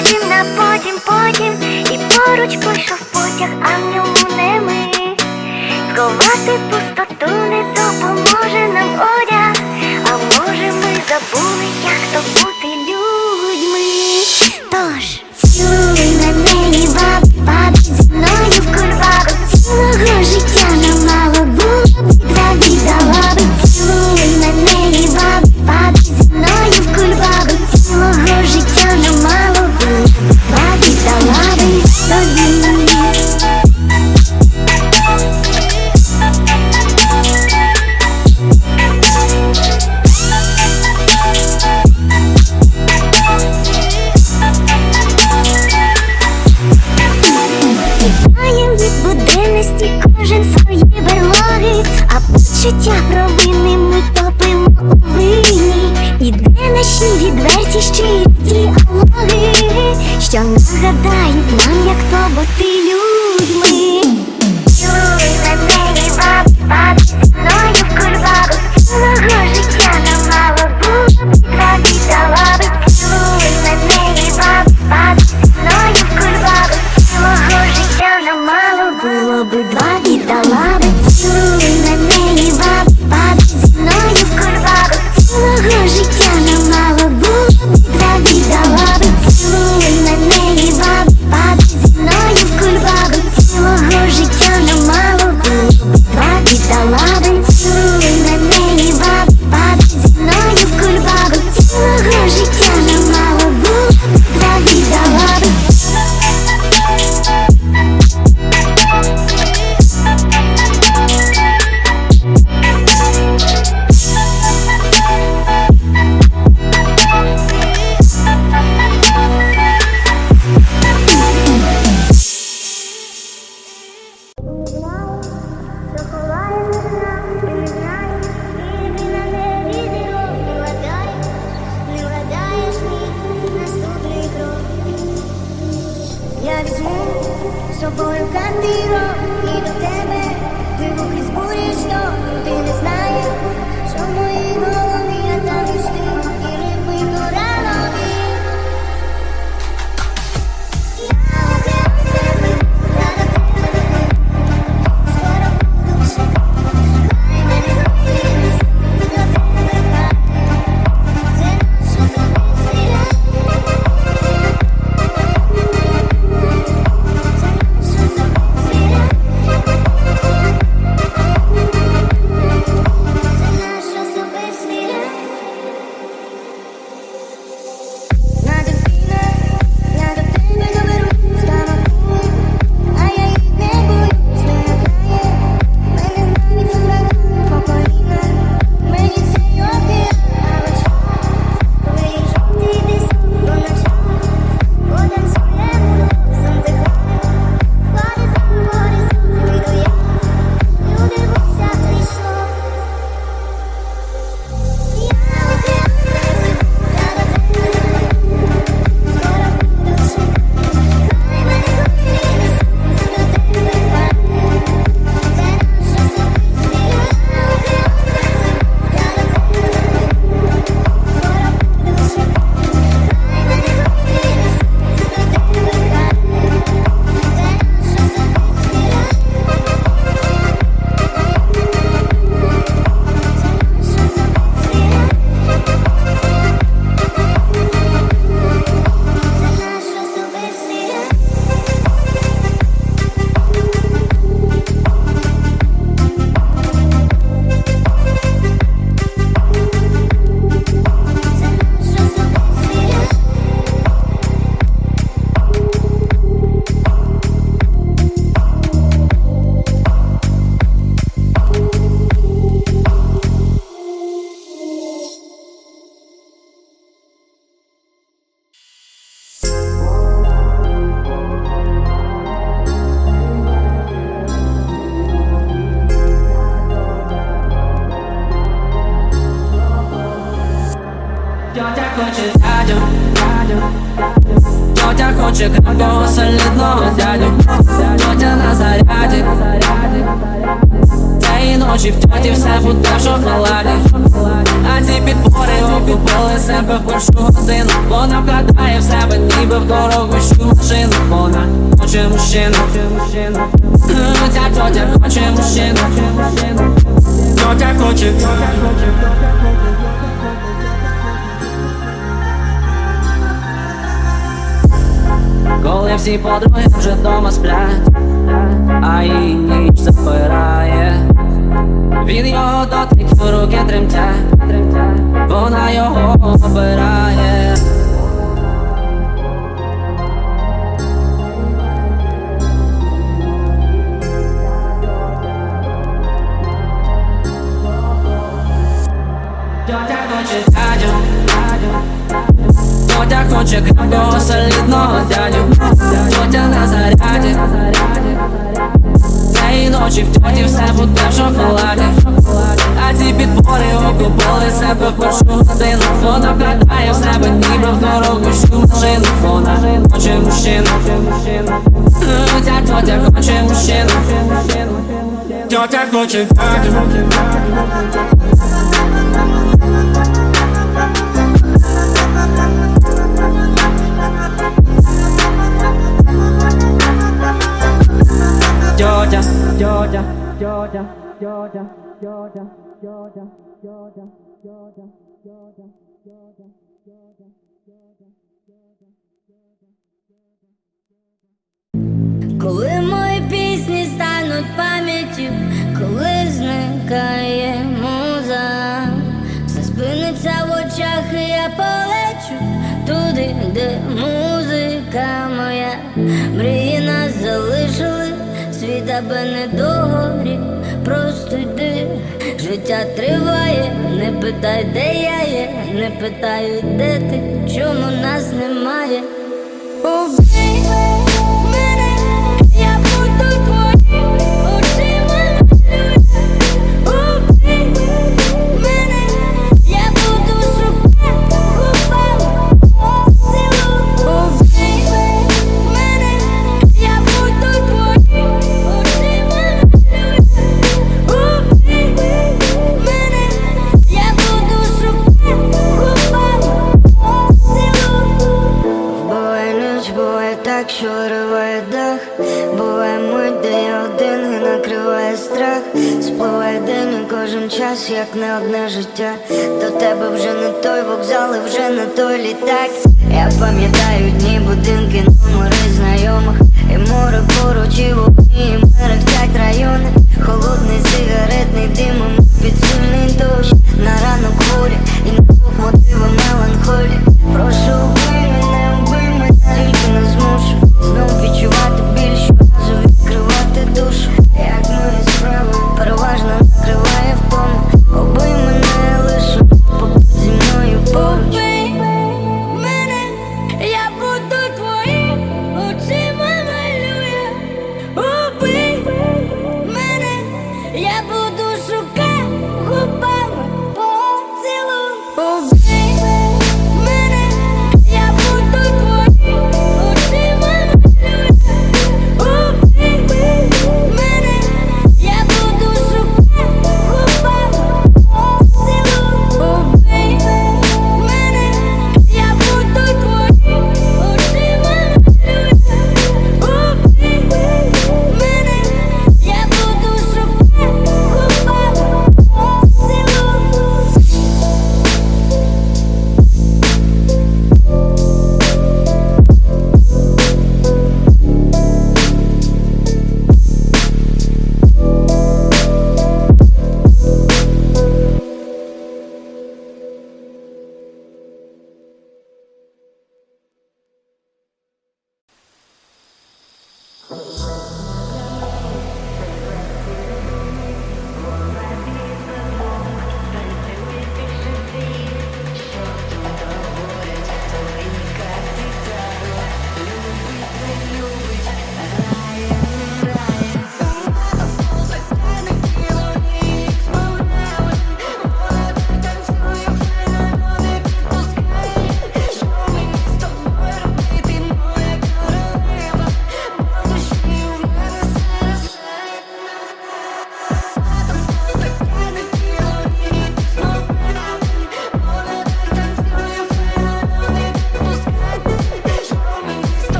потім, на потім, потім, і поруч пішов потяг, а в ньому не ми. Сховати пустоту не допоможе нам почуття ми топимо у вині. Іде де наші відверті щирі діалоги, що нагадають нам, як то бути людьми. Я візьму з собою кандиро і до тебе. Ти крізь бурі, що ти не знаєш, солідного дядю. Тьотя на заряді. Цієї ночі в тьоті все буде в шоколаді. А ці підбори окупили себе в першу годину. Вона вкладає в себе ніби в дорогу всю машину Вона хоче мужчину Ця тьотя хоче мужчину Тьотя хоче Коли всі подруги вже дома сплять, а її ніч запирає Він його дотик, руки тремтять, вона його Вона вкладає в себе ніби в дорогу всю машину Вона хоче мужчину. Ця тьотя хоче мужчину. Тьотя хоче. Тьотя, тьотя, тьотя, тьотя, тьотя, тьотя, тьотя, тьотя, тьотя, тьотя, Коли мої пісні стануть пам'яттю, коли зникає муза, все спиниться в очах, і я полечу туди, де музика моя, мрії нас залишили, світ аби не догорів, просто йди, життя триває, не питай, де я є, не питаю, де ти, чому нас немає. Не літак. Я пам'ятаю дні, будинки, номери знайомих. І море поруч, і вогні, і мерехтять райони. Холодний сигаретний дим, і під дощ. На ранок хворі і на двох меланхолі. Прошу убий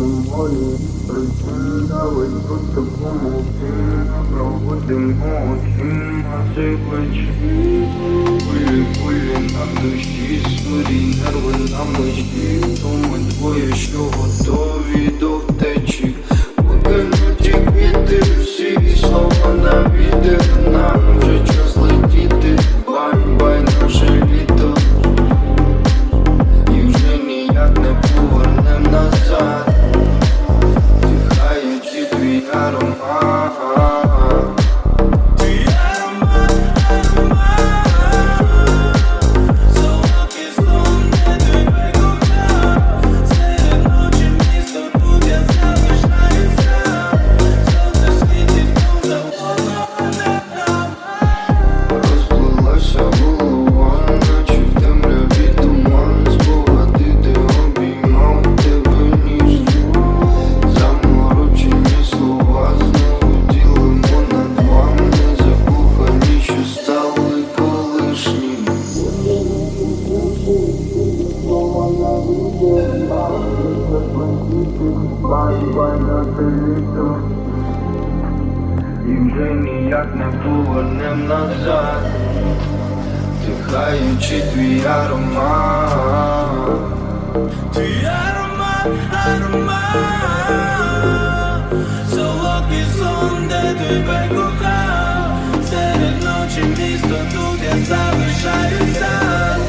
немає причин давай просто помовчим Проводимо очима цей вечір Хвилі, хвилі на душі, свої нерви на межі То ми двоє, що готові до втечі. Покинуті квіти, всі слова на відео Нам вже час летіти, І вже ніяк не повернем назад, Тихаючи твій аромат. Твій аромат, аромат. Солодкий сон, де тебе кохав. Серед ночі місто тут я залишаюся.